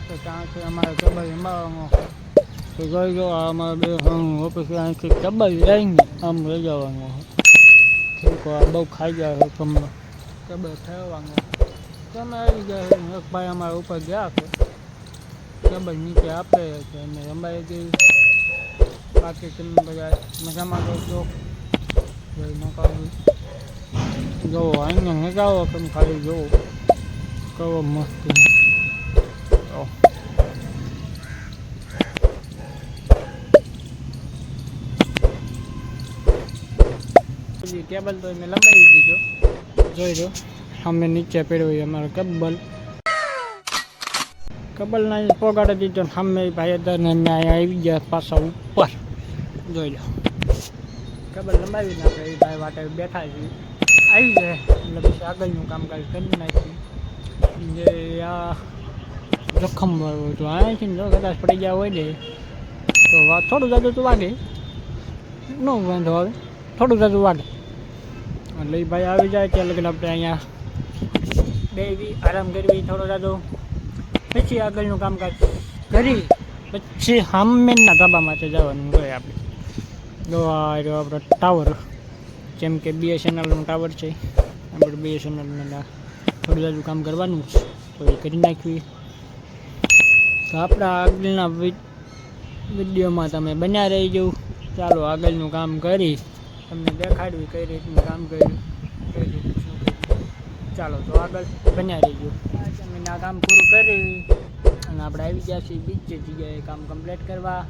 છે ત્યાંથી અમારે કેબલ અંબાવામાં તો જોઈ જો આ અમારે બે ઓફિસ અહીંથી કેબલ લઈને આમ લઈ જવાનું ઠીક આ બહુ ખાઈ ગયા છે તમને કેબલ ફેરવાનું તમે આવી ગયા છે એક ભાઈ અમારા ઉપર ગયા છે કેબલ નીચે આપે છે અને અંબાઈ ગઈ બાકી તમે બધા મજામાં કરજો જય નકાવી જોવો અહીંયા નગાવો તમે ખાલી જોવો કેવો મસ્ત જો. પછી કેબલ તો મેં લંબાવી દીધો. જોઈ લો અમે નીચે પડ્યો એ અમારો કેબલ કેબલ ના પોગાડી દીધો ને સામે ભાઈ ને અમે અહીંયા આવી ગયા પાછા ઉપર. જોઈ લો. કબલ લંબાવી નાખે, એ ભાઈ વાટે બેઠા છે. આવી જાય. એટલે પછી આગળનું કામકાજ કરી નાખ્યું જે આ જોખમ વાળું હતું અહીંથી જો કદાચ પડી ગયા હોય ને, તો થોડું જાદું તો વાગે. નો વાંધો આવે, થોડું જાદું વાગે. એટલે ભાઈ આવી જાય ત્યાં લગન આપણે અહીંયા બેવી આરામ કરવી, થોડો જાજો. પછી આગળનું કામકાજ કરી, પછી સામેના ધાબામાંથી જવાનું હોય આપણે. જો આ આપણો ટાવર જેમ કે બીએસએનએલનું ટાવર છે. આપણે બીએસએનએલના થોડું જાજુ કામ કરવાનું છે, તો એ કરી નાખ્યું તો આપણા આગળના વિડીયોમાં તમે બન્યા રહી જવું ચાલો આગળનું કામ કરી. તમને દેખાડવી કઈ રીતનું કામ કર્યું, કઈ રીતનું શું કર્યું. ચાલો તો આગળ બન્યા રહી જવું આ કામ પૂરું કરી અને આપણે આવી ગયા છીએ બીજી જગ્યાએ કામ કમ્પ્લીટ કરવા.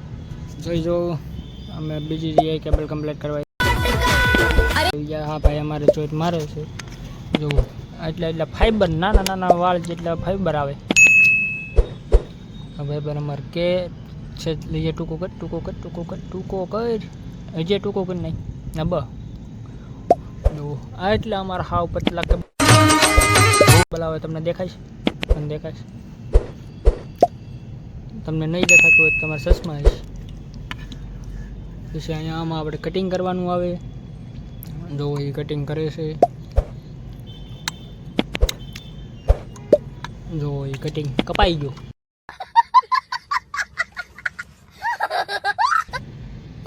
જોઈ જો, અમે બીજી જગ્યાએ કેબલ કમ્પ્લીટ કરવા. હા ભાઈ, અમારે ચોટ મારે છે. જુઓ એટલે એટલે ફાઈબર નાના નાના વાળ જેટલા ફાઈબર આવે. પર અમારે કે છે, લઈએ ટૂંકો કર ટૂંકો કર ટૂંકો કર ટૂંકો કર. હજે ટૂંકો કર નહીં. ના બ આ એટલે અમારા હાવ પતલા કે બોલાવે, તમને દેખાય છે? તમને દેખાય છે? તમને નહીં દેખાતું હોય તમારે ચશ્મા છે. પછી અહીંયા આમાં આપણે કટિંગ કરવાનું આવે. જો, એ કટિંગ કરે છે. જો, એ કટિંગ કપાઈ ગયું.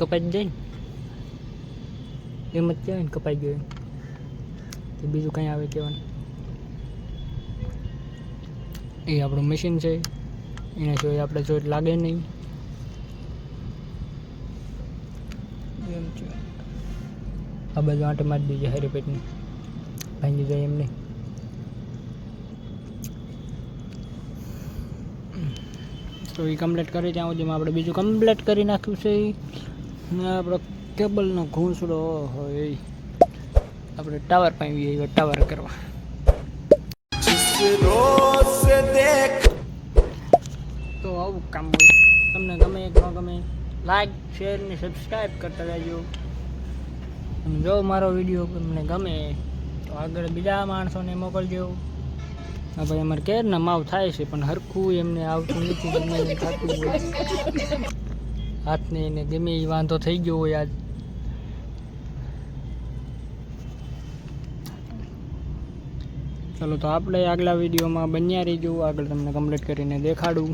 કપાઈ જાય ને એમ જ કહેવાય ને કપાઈ ગયો તો બીજું કંઈ આવે કહેવાનું એ આપણું મશીન છે એના સિવાય આપણે જો લાગે નહીં એમ છે આ બાજુ આંટે મારી દીજે હારી પેટની ભાંગી જાય એમ નહીં તો એ કમ્પ્લીટ કરી ત્યાં સુધીમાં આપણે બીજું કમ્પ્લીટ કરી નાખ્યું છે. આપણો કેબલનો ઘૂંસડો હોય આપણે ટાવર પાવી એ ટાવર કરવા. તો આવું કામ હોય. તમને ગમે ન ગમે લાઈક શેર ને સબસ્ક્રાઈબ કરતા રહેજો. જો મારો વીડિયો તમને ગમે, તો આગળ બીજા માણસોને મોકલજો. ભાઈ, અમારે કેરના માવ થાય છે, પણ હરખું એમને આવતું નથી, ગમે થતું હોય. હાથને ને ગમે એ વાંધો થઈ ગયો હોય આજ. ચલો તો આપણે આગલા વિડીયોમાં બન્યા રહીજો. આગળ તમને કમ્પ્લીટ કરીને દેખાડું.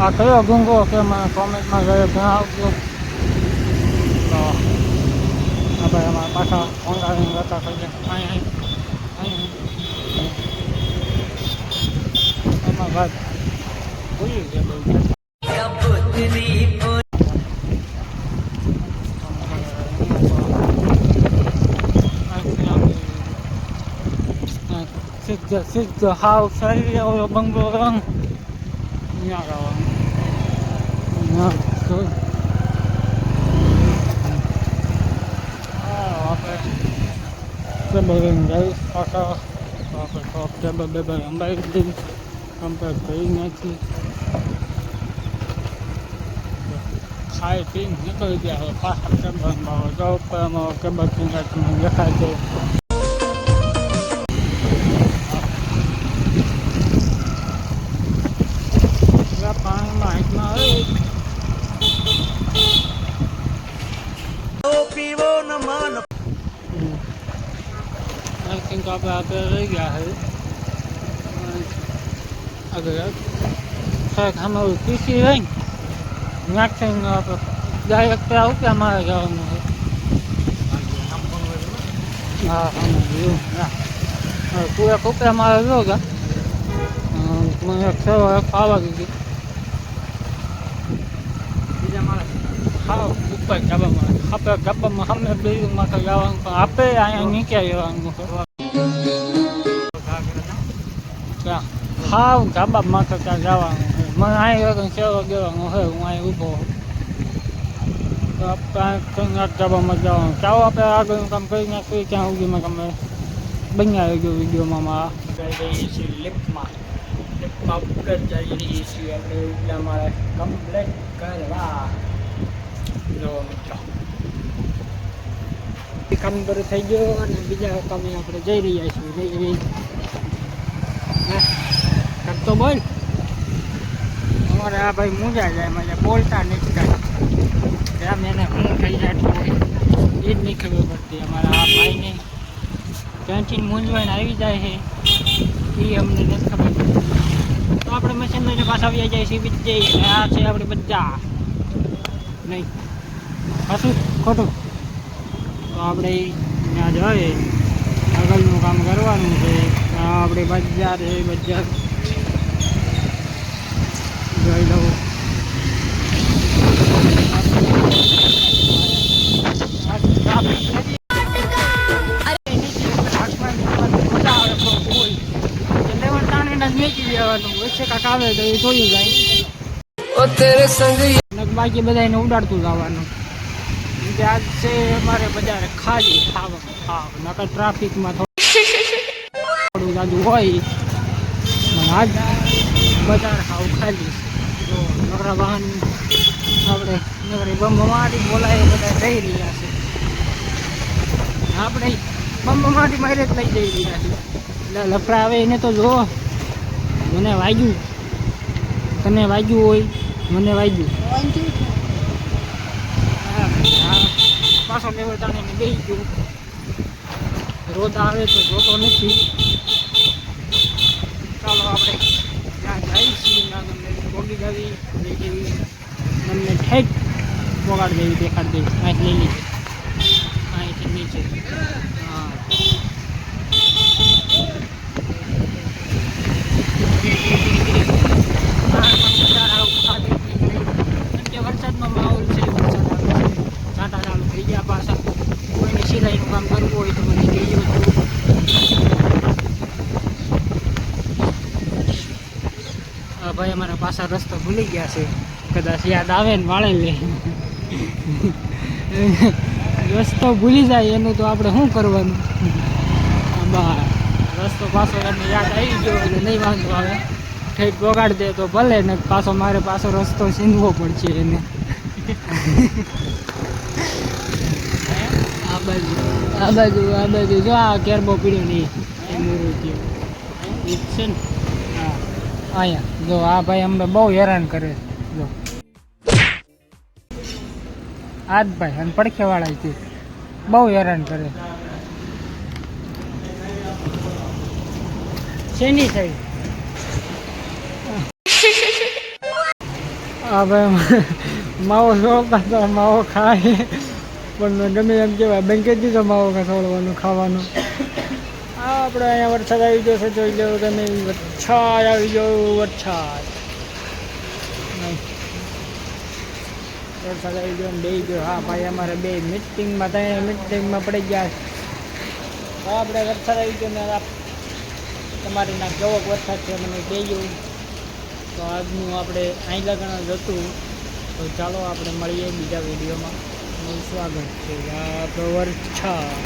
આ કયો ગુંગો કે મને કોમેન્ટમાં ગયો જણાવજો આપણે અમારા પાછા ઓનલાઈન જતા થઈ ગયા અહીંયા અહીંયા એમાં વાત ભૂલી ગયા બહુ સિદ્ધ સિદ્ધ હાવ શરીર ઓલો બંગલો રંગ અહીંયા ગાવાનું અહીંયા તો હા આપણે બેબલ અંબાઈ દીધી કમ્પેર કરી નાખી ખાઈ પીને નીકળી ગયા પાછા ટેબલમાં જાવ પર કેબલ પીને દેખાય છે થિંક આપણે આપણે રહી ગયા છે આગળ સાહેબ ઓલું પીસી રહી નાખીને આપણે ડાયરેક્ટ ત્યાં ઉપર મારે જવાનું છે હા હા હા પૂરા કપડા મારે જો ગયા મને એક સવારે ખાવા દીધી બીજા માળે હા ઉપર ડાબામાં આપણે ડાબામાં સામે બિલ્ડિંગમાં તો જવાનું પણ આપણે અહીંયા નીચે જવાનું છે ત્યાં હાવ ધાબામાં તો ત્યાં જવાનું છે મને અહીં વગર સેવા દેવાનું છે હું અહીં ઊભો છું. તો આપણે ધાબામાં જવાનું ચાલો આપણે આગળનું કામ કરી નાખીએ ત્યાં સુધીમાં તમે બનાવી ગયો વિડીયોમાં મારા જઈએ છીએ લિફ્ટમાં લિફ્ટમાં ઉપર જઈ રહીએ છીએ આપણે એટલે અમારે કમ્પ્લેટ કરવા જો મિત્રો એ કામ પૂરું થઈ ગયો અને બીજા કામે આપણે જઈ રહ્યા છીએ. જઈ રહી તો બોલ. અમારે આ ભાઈ મૂંઝા જાય મને બોલતા નથી કાંઈ. આમ એને હું થઈ જતું હોય. એ જ નહીં ખબર પડતી અમારા આ ભાઈને. ક્યાંથી મૂંઝવાઈને આવી જાય છે. એ અમને નથી ખબર તો આપણે મશીન લઈને પાછા આવી જાય છે બીજે આ છે, આપણે બધા. નહીં. પાછું, ખોટું. તો આપણે ત્યાં જઈએ. આગળનું કામ કરવાનું છે. આપણે બજાર છે બજાર. જોઈ લઉં. કાકા આવે તો ઓ તેરે સંગ બાકી બધાને ઉડાડતું જવાનું. આજ છે અમારે બજાર ખાલી ખાવા, ખાવ. નકર ટ્રાફિકમાં થોડું જાજુ હોય. પણ આજ બજાર ખાવ ખાલી. જો નકરા વાહન આપણે નકરી બંબમાટી બોલાય બધા જઈ રહ્યા છે. આપણે બંબમાટી મારે જ લઈ જઈ રહ્યા છે. એટલે લફડા આવે એને તો જો, મને વાગ્યું. તને વાગ્યું હોય, મને વાગ્યું હા ભાઈ, હા. પાછો તાણે બેસી ગયો. રોદ આવે તો જોતો નથી. ચાલો આપણે ત્યાં જાય છીએ ત્યાં તમને બોગી જાવી લઈ ઠેક પોગાડ દેવી દેખાડ દેવી કાંઈક લઈ લીધી અહીંથી નીચે હા વરસાદનો માહોલ છે વરસાદ આવે છે છાંટા ચાલુ થઈ ગયા પાછા કોઈને સિલાઈનું કામ કરવું હોય તો મને કહેજો આ ભાઈ અમારા પાછા રસ્તો ભૂલી ગયા છે. કદાચ યાદ આવે ને વાળે લે. રસ્તો ભૂલી જાય એનું તો આપણે શું કરવાનું? બા રસ્તો પાછો તમને યાદ આવી ગયો એટલે નહીં વાંધો આવે. ઠેક બગાડ દે તો ભલે ને પાછો મારે પાછો રસ્તો સીંધવો પડશે એને. આ બાજુ આ બાજુ આ બાજુ. જો આ કેરબો પીડ્યો નહીં. એ મોરું એ છે ને? હા. અહીંયા. જો આ ભાઈ અમને બહુ હેરાન કરે છે. જો. આ જ ભાઈ, અને પડખેવાળા છે. બહુ હેરાન કરે. શેની સાઈડ ભાઈ માવો છોડતા તો માવો ખાય. પણ ગમે એમ કહેવાય બેંકે દીધો માવો છોડવાનું ખાવાનું. આપણે અહીંયા વરસાદ આવી ગયો છે, જોઈ લો તમે, વરસાદ આવી ગયો, વરસાદ. વરસાદ આવી ગયો બે ગયો. હા ભાઈ, અમારે બે મિટિંગમાં ત્રણ મિટિંગમાં પડી ગયા હા આપણે વરસાદ આવી ગયો ને તમારે ના કેવો વરસાદ છે મને કહેજો. તો આજનું આપણે અહીં લગ્ન જ હતું. તો ચાલો આપણે મળીએ બીજા વિડીયોમાં. સ્વાગત છે. આ આપણો વરસાદ.